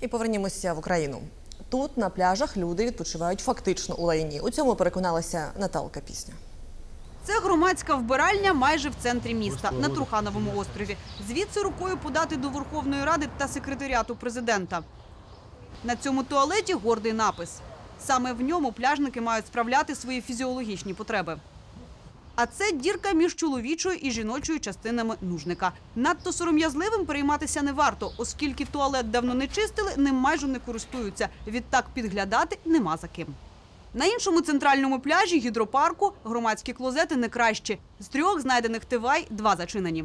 І повернімося в Україну. Тут на пляжах люди відпочивають фактично у лайні. У цьому переконалася Наталка Пісня. Це громадська вбиральня майже в центрі міста на Трухановому острові. Звідси рукою подати до Верховної Ради та секретаріату президента. На цьому туалеті гордий напис. Саме в ньому пляжники мають справляти свої фізіологічні потреби. А це дірка між чоловічою і жіночою частинами нужника. Надто сором'язливим перейматися не варто, оскільки туалет давно не чистили, ним майже не користуються. Відтак підглядати нема за ким. На іншому центральному пляжі гідропарку громадські клозети не кращі. З трьох знайдених тивай два зачинені.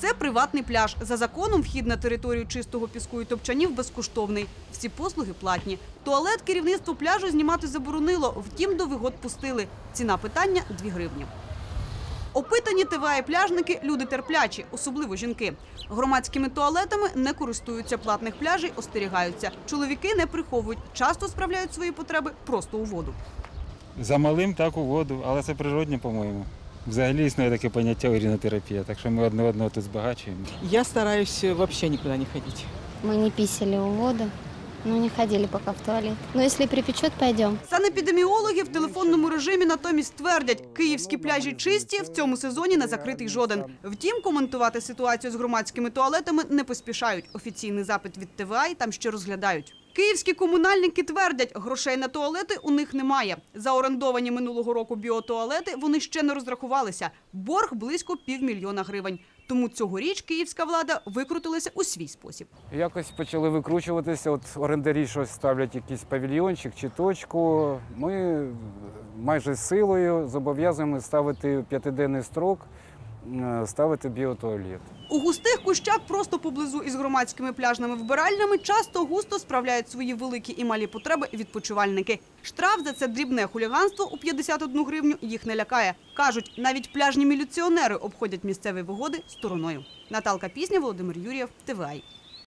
Це приватний пляж. За законом вхід на територію чистого піску і топчанів безкоштовний. Всі послуги платні. Туалет керівництво пляжу знімати заборонило, втім до вигод пустили. Ціна питання 2 гривні. Опитані ТВА і пляжники – люди терплячі, особливо жінки. Громадськими туалетами не користуються платних пляжей, остерігаються. Чоловіки не приховують, часто справляють свої потреби просто у воду. За малим так у воду, але це природне, по-моєму. Взагалі існує таке поняття урінотерапія, так що ми одне одного тут збагачуємо. Я стараюсь э, вообще никуда не ходить. Мы не писали у воду, но не ходили пока в туалет. Но если припечет, пойдем. Санепідеміологи в телефонному режимі натомість твердять, київські пляжі чисті, в цьому сезоні не закритий жоден. Втім, коментувати ситуацію з громадськими туалетами не поспішають. Офіційний запит від ТВА там ще розглядають. Київські комунальники твердять, грошей на туалети у них немає. За орендовані минулого року біотуалети вони ще не розрахувалися. Борг близько півмільйона гривень. Тому цьогоріч київська влада викрутилася у свій спосіб. Якось почали викручуватися. От орендарі щось ставлять якийсь павільйончик чи точку. Ми майже силою зобов'язуємо ставити п'ятиденний строк, ставити біотуалет. У густих кущах просто поблизу із громадськими пляжними вбиральнями часто густо справляють свої великі і малі потреби відпочивальники. Штраф за це дрібне хуліганство у 51 гривню їх не лякає. Кажуть, навіть пляжні міліціонери обходять місцеві вигоди стороною. Наталка Пісня, Володимир Юрієв, ТВА.